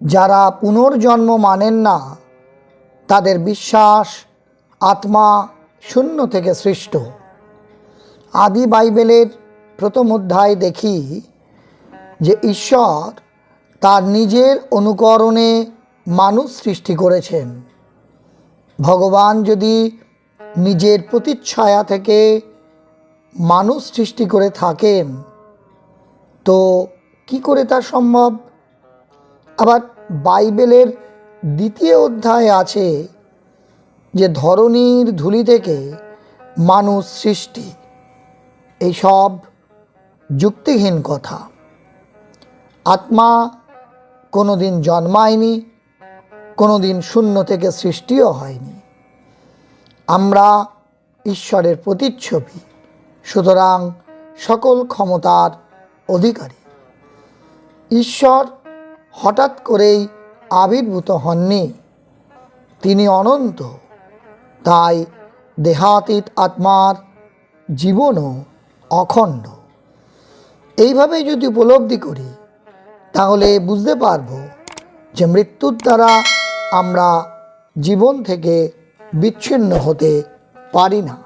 যারা পুনর্জন্ম মানেন না, তাদের বিশ্বাস আত্মা শূন্য থেকে সৃষ্ট। আদি বাইবেলের প্রথম অধ্যায় দেখি যে ঈশ্বর তার নিজের অনুকরণে মানুষ সৃষ্টি করেছেন। ভগবান যদি নিজের প্রতিচ্ছায়া থেকে মানুষ সৃষ্টি করে থাকেন, তো কি করে তা সম্ভব? আবার বাইবেলের দ্বিতীয় অধ্যায়ে আছে যে ধরনীর ধুলি থেকে মানুষ সৃষ্টি। এইসব যুক্তিহীন কথা। আত্মা কোনো দিন জন্মায়নি কোনো দিন শূন্য থেকে সৃষ্টিও হয়নি। আমরা ঈশ্বরের প্রতিচ্ছবি, সুতরাং সকল ক্ষমতার অধিকারী। ঈশ্বর হঠাৎ করেই আবির্ভূত হননি। তিনি অনন্ত, তাই দেহাতীত আত্মার জীবনও অখণ্ড। এইভাবে যদি উপলব্ধি করি, তাহলে বুঝতে পারব যে মৃত্যুর দ্বারা আমরা জীবন থেকে বিচ্ছিন্ন হতে পারি না।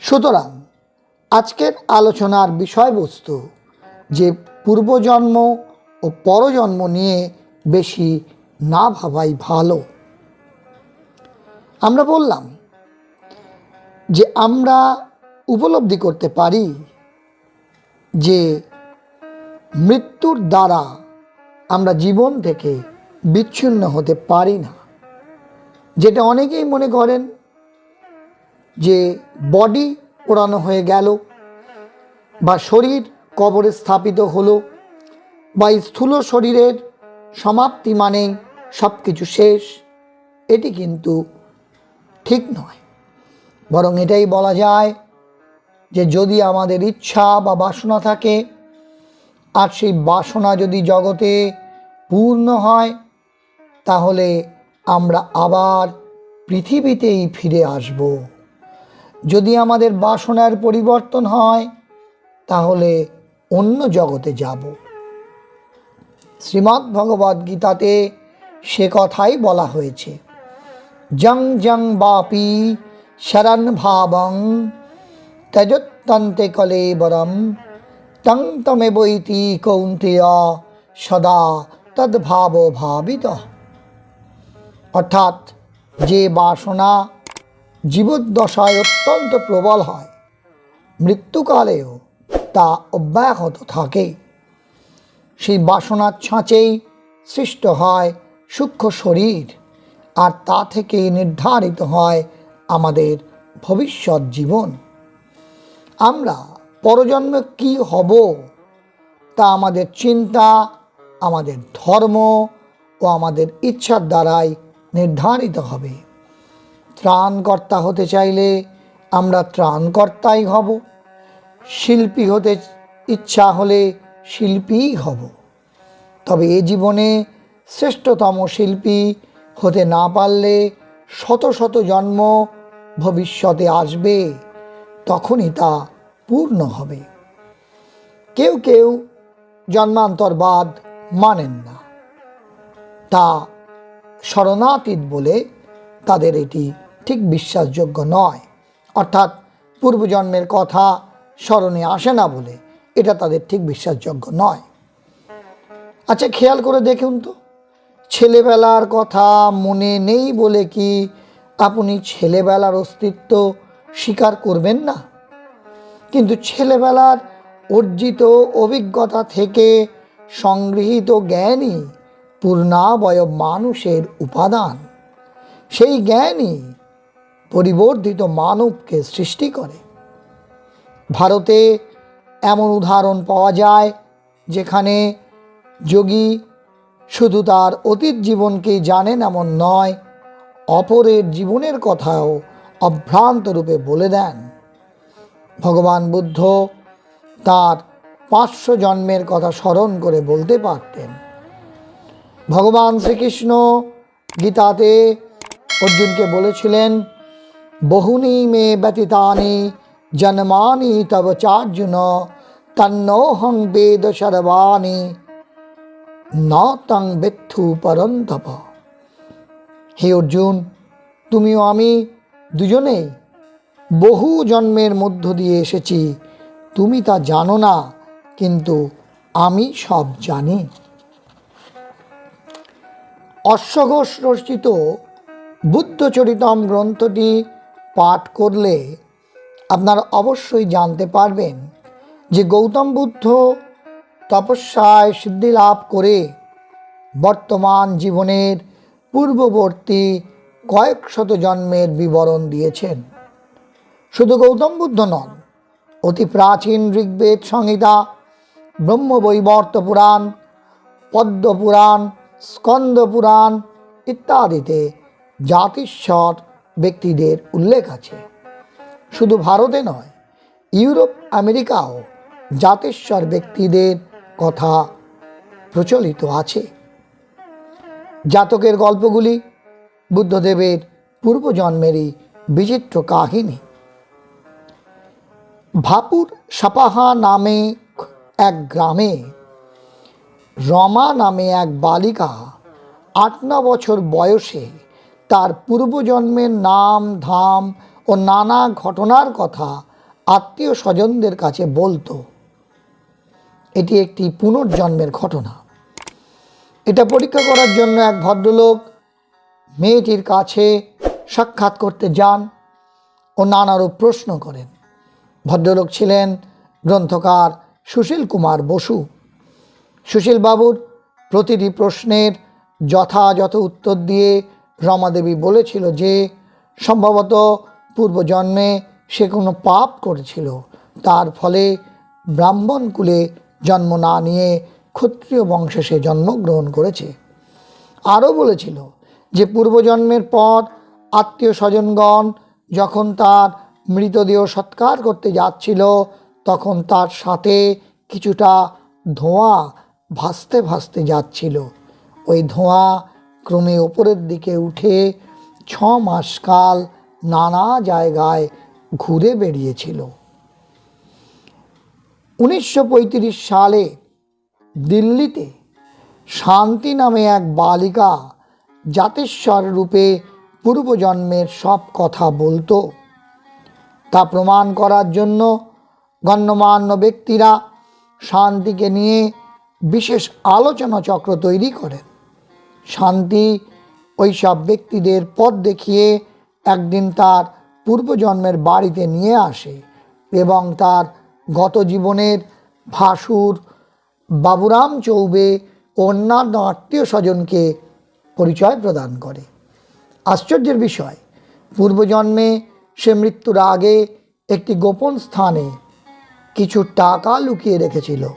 সুতরাং আজকের আলোচনার বিষয়বস্তু যে পূর্বজন্ম ও পরজন্ম নিয়ে বেশি না ভাবাই ভালো। আমরা বললাম যে আমরা উপলব্ধি করতে পারি যে মৃত্যুর দ্বারা আমরা জীবন থেকে বিচ্ছিন্ন হতে পারি না। যেটা অনেকেই মনে করেন যে বডি পোড়ানো হয়ে গেল বা শরীর কবরে স্থাপিত হলো বা স্থূল শরীরের সমাপ্তি মানে সব কিছু শেষ, এটি কিন্তু ঠিক নয়। বরং এটাই বলা যায় যে যদি আমাদের ইচ্ছা বা বাসনা থাকে, আর সেই বাসনা যদি জগতে পূর্ণ হয়, তাহলে আমরা আবার পৃথিবীতেই ফিরে আসব। যদি আমাদের বাসনার পরিবর্তন হয়, তাহলে অন্য জগতে যাব। শ্রীমদ্ ভগবদ্ গীতাতে সে কথাই বলা হয়েছে। জং জং বাপি শরণ ভাবং ত্যজত্তন্তে কলেবরম তং তমে বৈতি কৌন্তেয় সদা তদ্ভাব ভাবিত। অর্থাৎ যে বাসনা জীবদ্দশায় অত্যন্ত প্রবল হয়, মৃত্যুকালেও তা অব্যাহত থাকে। সেই বাসনার ছাঁচেই সৃষ্ট হয় সূক্ষ্ম শরীর, আর তা থেকে নির্ধারিত হয় আমাদের ভবিষ্যৎ জীবন। আমরা পরজন্মে কি হব তা আমাদের চিন্তা, আমাদের ধর্ম ও আমাদের ইচ্ছার দ্বারাই নির্ধারিত হবে। ত্রাণকর্তা হতে চাইলে আমরা ত্রাণকর্তাই হব। শিল্পী হতে ইচ্ছা হলে শিল্পীই হব। তবে এ জীবনে শ্রেষ্ঠতম শিল্পী হতে না পারলে শত শত জন্ম ভবিষ্যতে আসবে, তখনই তা পূর্ণ হবে। কেউ কেউ জন্মান্তরবাদ মানেন না। তা শরণাতীত বলে তাদের এটি ঠিক বিশ্বাসযোগ্য নয়। অর্থাৎ পূর্বজন্মের কথা স্মরণে আসে না বলে এটা তাদের ঠিক বিশ্বাসযোগ্য নয়। আচ্ছা খেয়াল করে দেখুন তো। ছেলেবেলার কথা মনে নেই বলে কি আপনি ছেলেবেলার অস্তিত্ব স্বীকার করবেন না? কিন্তু ছেলেবেলার অর্জিত অভিজ্ঞতা থেকে সংগৃহীত জ্ঞানই পূর্ণাবয় মানুষের উপাদান। সেই জ্ঞানই পরিবর্ধিত মানবকে সৃষ্টি করে। ভারতে এমন উদাহরণ পাওয়া যায় যেখানে যোগী শুধু তার অতীত জীবনকেই জানেন এমন নয়, অপরের জীবনের কথাও অভ্রান্ত রূপে বলে দেন। ভগবান বুদ্ধ তার পাঁচশো জন্মের কথা স্মরণ করে বলতে পারতেন। ভগবান শ্রীকৃষ্ণ গীতাতে অর্জুনকে বলেছিলেন বহুনি মে ব্যতীতানি জন্মানি তব চার্জুন তন্নোহং বেদ সর্বাণি ন তং বেত্থু পরন্তপ হে অর্জুন, তুমিও আমি দুজনেই বহু জন্মের মধ্য দিয়ে এসেছি। তুমি তা জানো না, কিন্তু আমি সব জানি। অশ্বঘোষ রচিত বুদ্ধচরিতম গ্রন্থটি পাঠ করলে আপনারা অবশ্যই জানতে পারবেন যে গৌতম বুদ্ধ তপস্যায় সিদ্ধি লাভ করে বর্তমান জীবনের পূর্ববর্তী কয়েক শত জন্মের বিবরণ দিয়েছেন। শুধু গৌতম বুদ্ধ নন, অতি প্রাচীন ঋগ্বেদ সংহিতা ব্রহ্মবৈবর্ত পুরাণ, পদ্ম পুরাণ, স্কন্দ পুরাণ ইত্যাদিতে জাতিস্বর ব্যক্তিদের উল্লেখ আছে। শুধু ভারতে নয়, ইউরোপ, আমেরিকাও জাতেশ্বর ব্যক্তিদের কথা প্রচলিত আছে। জাতকের গল্পগুলি বুদ্ধদেবের পূর্বজন্মেরই বিচিত্র কাহিনী। ভাপুর সাপাহা নামে এক গ্রামে, রমা নামে এক বালিকা আট ন বছর বয়সে তার পূর্বজন্মের নাম ধাম ও নানা ঘটনার কথা আত্মীয় স্বজনদের কাছে বলতো। এটি একটি পুনর্জন্মের ঘটনা। এটা পরীক্ষা করার জন্য এক ভদ্রলোক মেয়েটির কাছে সাক্ষাৎ করতে যান ও নানারূপ প্রশ্ন করেন। ভদ্রলোক ছিলেন গ্রন্থকার সুশীল কুমার বসু। সুশীলবাবুর প্রতিটি প্রশ্নের যথাযথ উত্তর দিয়ে রমাদেবী বলেছিল যে, সম্ভবত পূর্বজন্মে সে কোনো পাপ করেছিল। তার ফলে ব্রাহ্মণ কুলে জন্ম না নিয়ে ক্ষত্রিয় বংশে সে জন্মগ্রহণ করেছে। আরও বলেছিল যে পূর্বজন্মের পর আত্মীয় স্বজনগণ যখন তার মৃতদেহ সৎকার করতে যাচ্ছিল, তখন তার সাথে কিছুটা ধোঁয়া ভাসতে ভাসতে যাচ্ছিল। ওই ধোঁয়া ক্রমে ওপরের দিকে উঠে ছ মাস কাল নানা জায়গায় ঘুরে বেরিয়েছিল উনিশশো সালে দিল্লিতে শান্তি নামে এক বালিকা জাতেশ্বর রূপে পূর্বজন্মের সব কথা বলতো। তা প্রমাণ করার জন্য গণ্যমান্য ব্যক্তিরা শান্তিকে নিয়ে বিশেষ আলোচনা চক্র তৈরি করেন। শান্তি ওই সব ব্যক্তিদের পথ দেখিয়ে একদিন তার পূর্বজন্মের বাড়িতে নিয়ে আসে এবং তার গত জীবনের ভাসুর বাবুরাম চৌবে অন্যান্য আত্মীয় স্বজনকে পরিচয় প্রদান করে। আশ্চর্যের বিষয়, পূর্বজন্মে সে মৃত্যুর আগে একটি গোপন স্থানে কিছু টাকা লুকিয়ে রেখেছিল।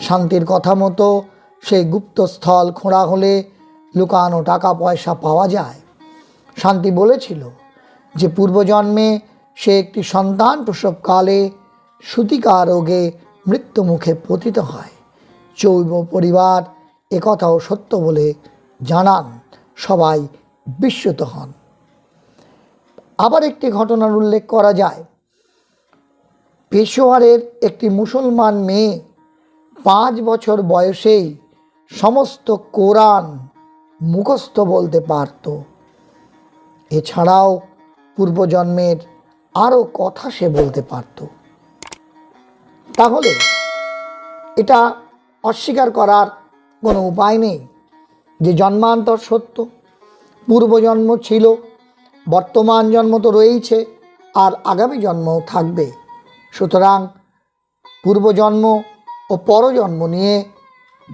শান্তির কথা মতো সেই গুপ্তস্থল খোঁড়া হলে লুকানো টাকা পয়সা পাওয়া যায়। শান্তি বলেছিল যে পূর্বজন্মে সে একটি সন্তান প্রসবকালে সুতিকা রোগে মৃত্যুমুখে পতিত হয়। চৈব পরিবার একথাও সত্য বলে জানান সবাই বিস্মিত হন। আবার একটি ঘটনার উল্লেখ করা যায়। পেশোয়ারের একটি মুসলমান মেয়ে পাঁচ বছর বয়সেই সমস্ত কোরআন মুখস্থ বলতে পারত। এছাড়াও পূর্বজন্মের আরও কথা সে বলতে পারত। তাহলে এটা অস্বীকার করার কোনো উপায় নেই যে জন্মান্তর সত্য। পূর্বজন্ম ছিল, বর্তমান জন্ম তো রয়েইছে, আর আগামী জন্মও থাকবে। সুতরাং পূর্বজন্ম ও পরজন্ম নিয়ে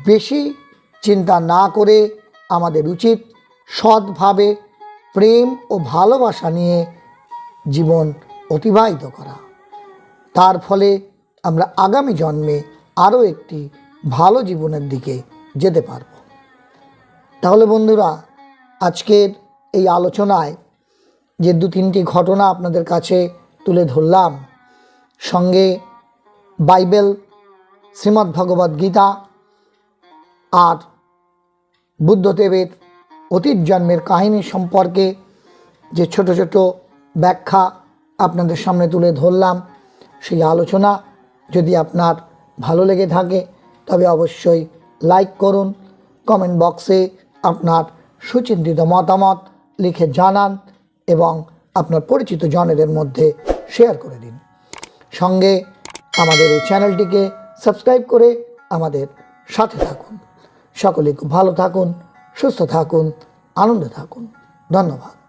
বেশি চিন্তা না করে আমাদের উচিত সৎভাবে প্রেম ও ভালোবাসা নিয়ে জীবন অতিবাহিত করা। তার ফলে আমরা আগামী জন্মে আরও একটি ভালো জীবনের দিকে যেতে পারব। তাহলে বন্ধুরা, আজকের এই আলোচনায় যে দু তিনটি ঘটনা আপনাদের কাছে তুলে ধরলাম, সঙ্গে বাইবেল, শ্রীমদ্ ভগবদ্ গীতা আর বুদ্ধদেবের অতীত জন্মের কাহিনী সম্পর্কে যে ছোট ছোট ব্যাখ্যা আপনাদের সামনে তুলে ধরলাম, সেই আলোচনা যদি আপনার ভালো লেগে থাকে, তবে অবশ্যই লাইক করুন, কমেন্ট বক্সে আপনার সুচিন্তিত মতামত লিখে জানান এবং আপনার পরিচিত জনেদের মধ্যে শেয়ার করে দিন। সঙ্গে আমাদের এই চ্যানেলটিকে সাবস্ক্রাইব করে আমাদের সাথে থাকুন। সকলে খুব ভালো থাকুন সুস্থ থাকুন আনন্দে থাকুন। ধন্যবাদ।